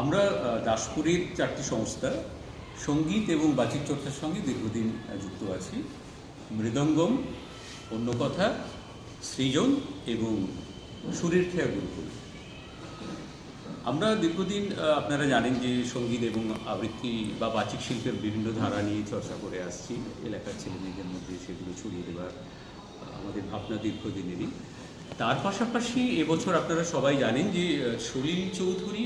আমরা দাসপুরের চারটি সংস্থা, সংগীত এবং বাচিক চর্চার সঙ্গে দীর্ঘদিন যুক্ত আছি। মৃদঙ্গম অন্য কথা সৃজন এবং সুরের খেয়া গুরুকুল। আমরা দীর্ঘদিন আপনারা জানেন যে সংগীত এবং আবৃত্তি বা বাচিক শিল্পের বিভিন্ন ধারা নিয়ে চর্চা করে আসছি। এলাকার ছেলেমেয়েদের মধ্যে সেগুলো ছড়িয়ে দেওয়ার আমাদের ভাবনা দীর্ঘদিনেরই। তার পাশাপাশি এবছর আপনারা সবাই জানেন যে সলিল চৌধুরী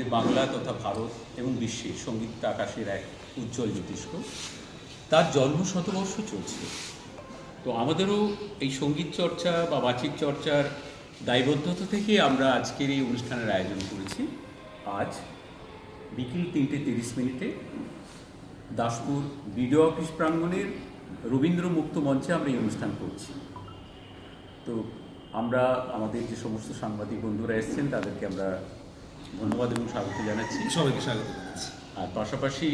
আমাদের বাংলা তথা ভারত এবং বিশ্বে সংগীত আকাশের এক উজ্জ্বল জ্যোতিষ্ক। তার জন্ম শতবর্ষ চলছে। তো আমাদেরও এই সংগীত চর্চা বা বাচিক চর্চার দায়বদ্ধতা থেকে আমরা আজকের এই অনুষ্ঠানের আয়োজন করেছি। আজ বিকেল তিনটে তিরিশ মিনিটে দাসপুর বিডিও অফিস প্রাঙ্গণের রবীন্দ্র মুক্ত মঞ্চে আমরা এই অনুষ্ঠান করছি। তো আমরা আমাদের যে সমস্ত সাংবাদিক বন্ধুরা এসেছেন, তাদেরকে আমরা ধন্যবাদ এবং স্বাগত জানাচ্ছি। সবাইকে স্বাগত জানাচ্ছি। আর পাশাপাশি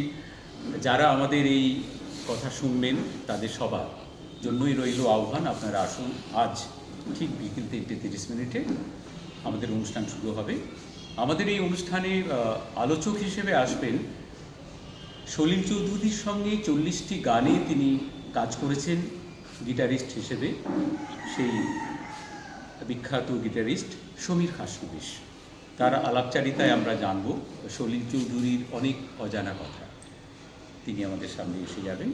যারা আমাদের এই কথা শুনবেন তাদের সবার জন্যই রইল আহ্বান আপনারা আসুন। আজ ঠিক বিকেল তিনটে তিরিশ মিনিটে আমাদের অনুষ্ঠান শুরু হবে। আমাদের এই অনুষ্ঠানে আলোচক হিসেবে আসবেন সলিল চৌধুরীর সঙ্গে চল্লিশটি গানে তিনি কাজ করেছেন গিটারিস্ট হিসেবে। সেই বিখ্যাত গিটারিস্ট সমীর খাসনবিশ তার আলাপচারিতায় আমরা জানব সলিল চৌধুরীর অনেক অজানা কথা। তিনি আমাদের সামনে এসে যাবেন।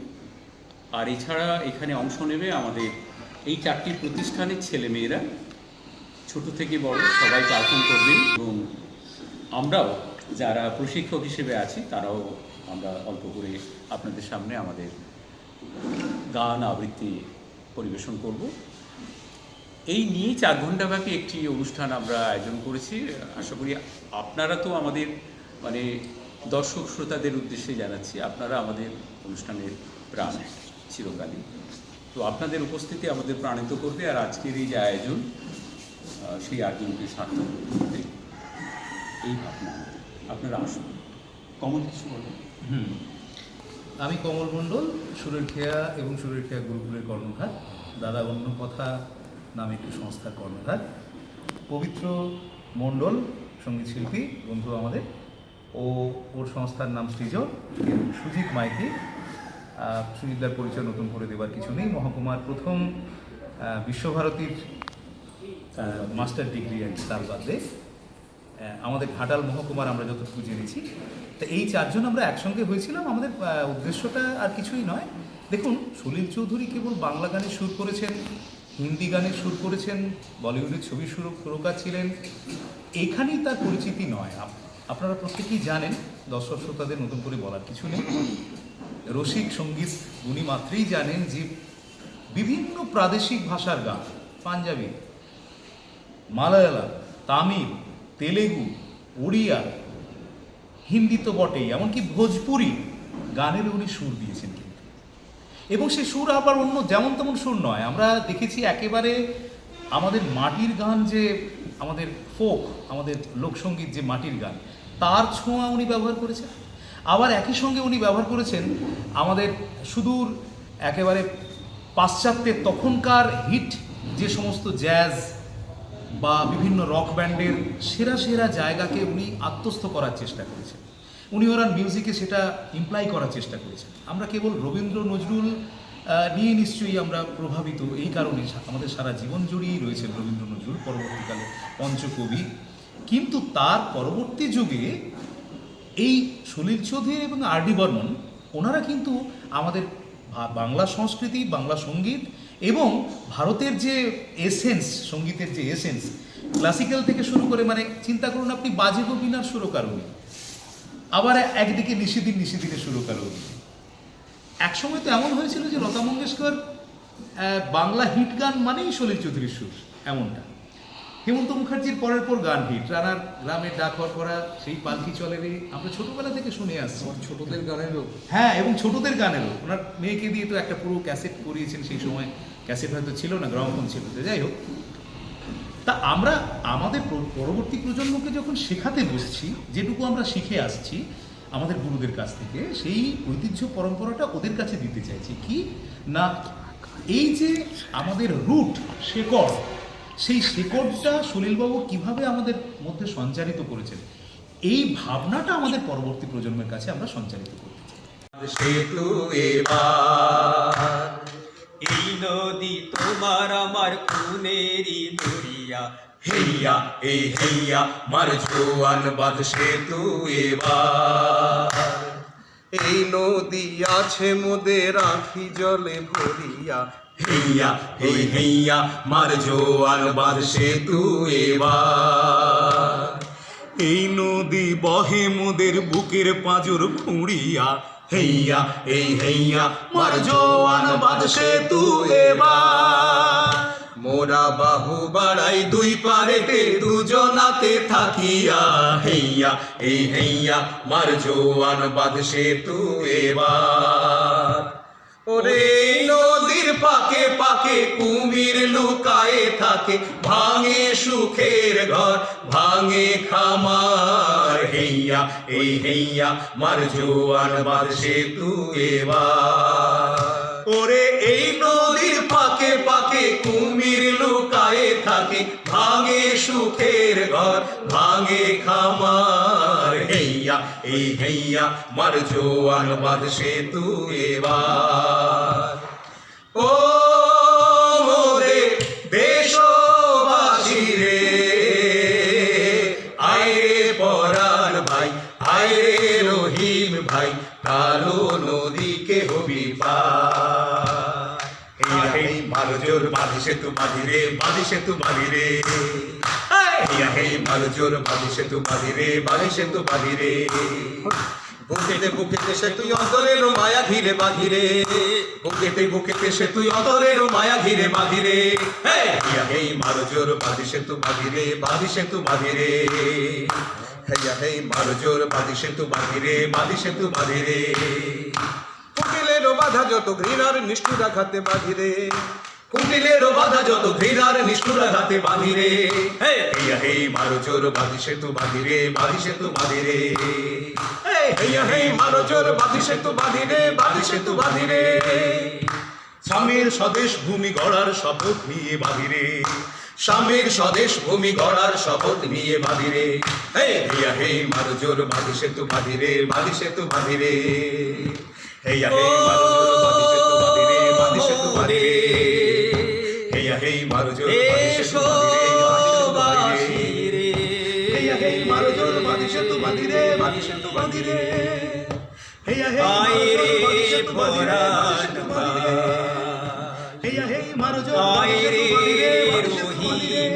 আর এছাড়া এখানে অংশ নেবে আমাদের এই চারটি প্রতিষ্ঠানের ছেলেমেয়েরা। ছোট থেকে বড় সবাই পারফর্ম করবেন এবং আমরাও যারা প্রশিক্ষক হিসেবে আছি, তারাও আমরা অল্প করে আপনাদের সামনে আমাদের গান আবৃত্তি পরিবেশন করব। এই নিয়ে চার ঘন্টাব্যাপী একটি অনুষ্ঠান আমরা আয়োজন করেছি। আশা করি আপনারা তো আমাদের মানে দর্শক শ্রোতাদের উদ্দেশ্যে জানাচ্ছি, আপনারা আমাদের অনুষ্ঠানের প্রাণ চিরকালই। তো আপনাদের উপস্থিতি আমাদের প্রাণিত করবে আর আজকের এই যে আয়োজন সেই আয়োজনকে সার্থক করতে এই ভাবনা। আপনারা আসুন। কমল, কিছু বলেন। হুম। আমি কমল মণ্ডল, সুরের খেয়া এবং সুরের খেয়া গুরুকুলের কর্ণধার। দাদা, অন্য কথা নামে একটি সংস্থার কর্ণধার। পবিত্র মণ্ডল, সংগীত শিল্পী, বন্ধু আমাদের। ও ওর সংস্থার নাম এবং সুজিত মাইতি। সুজিতদার পরিচয় নতুন করে দেবার কিছু নেই। মহকুমার প্রথম বিশ্বভারতীর মাস্টার ডিগ্রি আর তার বাদে আমাদের ঘাটাল মহকুমার আমরা যতটুকু জেনেছি। তা এই চারজন আমরা একসঙ্গে হয়েছিলাম। আমাদের উদ্দেশ্যটা আর কিছুই নয়। দেখুন সলিল চৌধুরী কেবল বাংলা গানে সুর করেছেন। হিন্দি গানে সুর করেছেন, বলিউডের ছবি সুর সুরকার ছিলেন। এখানেই তার পরিচিতি নয়। আপনারা প্রত্যেকেই জানেন, দর্শক শ্রোতাদের নতুন করে বলার কিছু নেই। রসিক সংগীত উনি মাত্রেই জানেন যে বিভিন্ন প্রাদেশিক ভাষার গান, পাঞ্জাবি, মালায়ালাম, তামিল, তেলেগু, ওড়িয়া, হিন্দি তো বটেই, এমনকি ভোজপুরি গানের উনি সুর দিয়েছেন। এবং সে সুর আবার অন্য যেমন তেমন সুর নয়। আমরা দেখেছি একেবারে আমাদের মাটির গান যে আমাদের ফোক, আমাদের লোকসঙ্গীত যে মাটির গান, তার ছোঁয়া উনি ব্যবহার করেছেন। আবার একই সঙ্গে উনি ব্যবহার করেছেন আমাদের সুদূর একেবারে পাশ্চাত্যের তখনকার হিট যে সমস্ত জ্যাজ বা বিভিন্ন রক ব্যান্ডের সেরা সেরা জায়গাকে উনি আত্মস্থ করার চেষ্টা করেছেন। উনি ওনার মিউজিকে সেটা ইমপ্লাই করার চেষ্টা করেছেন। আমরা কেবল রবীন্দ্র, নজরুল নিয়ে নিশ্চয়ই আমরা প্রভাবিত এই কারণে আমাদের সারা জীবন জুড়েই রয়েছেন রবীন্দ্র, নজরুল, পরবর্তীকালে পঞ্চকবি। কিন্তু তার পরবর্তী যুগে এই সলিল চৌধুরী এবং আর ডি বর্মন, ওনারা কিন্তু আমাদের বাংলা সংস্কৃতি, বাংলা সংগীত এবং ভারতের যে এসেন্স সঙ্গীতের যে এসেন্স ক্লাসিক্যাল থেকে শুরু করে মানে চিন্তা করুন আপনি বাজে গোবিনার সুরকার উনি আবার একদিকে নিশিদিন নিশিদিনে সুরকার উনি একসময় তো এমন হয়েছিল যে লতা মঙ্গেশকর বাংলা হিট গান মানেই সলিল চৌধুরীর সুর এমনটা। হেমন্ত মুখার্জির পরের পর গান হিট রানার গ্রামের ডাক হওয়ার পরা সেই পালকি চলে রে আমরা ছোটবেলা থেকে শুনে আসছি। ছোটদের গানেরও হ্যাঁ এবং ছোটদের গানেরও ওনার মেয়েকে দিয়ে তো একটা পুরো ক্যাসেট করিয়েছেন সেই সময়। ক্যাসেট হয়তো ছিল না গ্রামফোন ছিল। যাই হোক তা আমরা আমাদের পরবর্তী প্রজন্মকে যখন শেখাতে বসছি, যেটুকু আমরা শিখে আসছি আমাদের গুরুদের কাছ থেকে, সেই ঐতিহ্য পরম্পরাটা ওদের কাছে দিতে চাইছি কি? না, এই যে আমাদের রুট, শেকড়, সেই শেকড়টা সলিলবাবু কীভাবে আমাদের মধ্যে সঞ্চারিত করেছেন, এই ভাবনাটা আমাদের পরবর্তী প্রজন্মের কাছে আমরা সঞ্চারিত এবার, এই নদী তোমার আমার খুনেরই হেইয়া এই হেইয়া মার জোয়ান বাঁধ সেতু এবার। এই নদী আছে মোদের আখি জলে ভরিয়া। হেইয়া এই হেইয়া মার জোয়ান বাঁধ সেতু এবার। এই নদী বহে মোদের বুকের পাঁজর খুঁড়িয়া। হেইয়া এই হেইয়া মার জোয়ান বাঁধ সেতু এবার। মোরা বাহু বাড়াই দুই পারেতে দুজনাতে থাকিয়া হেইয়া, এই হেইয়া মার জোয়ান বাঁধ সেতু এবার। ওরে নদীর পাকে পাকে কুমির লুকায়ে থাকে, ভাঙে সুখের ঘর, ভাঙে খামার। হেইয়া, এই হেইয়া মার জোয়ান বাঁধ সেতু এবার। সুখের ঘর ভাঙে খামার। হেইয়া এই হেইয়া মার জোয়ান বাঁধ সেতু এবার। ও মোরে দেশবাসী রে আয় রে পরাণ ভাই রহিম ভাই কালো নদীকে হবি বাঁধি সেতু বাঁধি রে বাঁধি সেতু বাঁধি রে। হেই মারো বাঁধি সেতু বাঁধি রে বাঁধি সেতু বাঁধি রে। বুকেতে বুকেতে সে তুই অন্তরের মায়া ঘিরে বাঁধিরে বুকেতে বুকেতে সে তুই অদরের মায়া ঘিরে বাঁধি রে। মারো জোর বাঁধি সেতু বাঁধি রে বাঁধি সেতু বাঁধি রে। হেইয়া হেই মারো জোর বাঁধি সেতু বাঁধি রে বাঁধি সেতু বাঁধি রে। কুকিলেরও বাধা যত ঘৃণার নিষ্ঠুর আঘাতে বাঁধিরে কুটিলেরও বাধা যত ঘৃণার নিষ্ঠুর হাতে বাঁধি রে। হেইয়া হেই মারো জোর বাঁধি সেতু বাঁধি রে বাঁধি সেতু বাঁধি রে। হেইয়া হেই মারো জোর বাঁধি সেতু বাঁধি রে বাঁধি সেতু বাঁধি রে। স্বামীর স্বদেশ ভূমি গড়ার শপথ নিয়ে বাঁধি রে। স্বামীর স্বদেশ ভূমি গড়ার শপথ নিয়ে বাঁধি রে। হেইয়া হেই মারো জোর বাঁধি সেতু বাঁধি রে বাঁধি সেতু বাঁধি রে। হেইয়া হেই মারো জোর বাঁধি সেতু বাঁধি রে বাঁধি সেতু বাঁধি রে। হেইয়া হেই মারো জোর বাঁধি সেতু বাঁধি রে বাঁধি সেতু বাঁধি রে হেইয়া হেই মারো জোর বাঁধি সেতু বাঁধি রে বাঁধি সেতু বাঁধি রে হেই আয় রে পরাণ হেই মারো জোর বাঁধি সেতু বাঁধি রে বাঁধি সেতু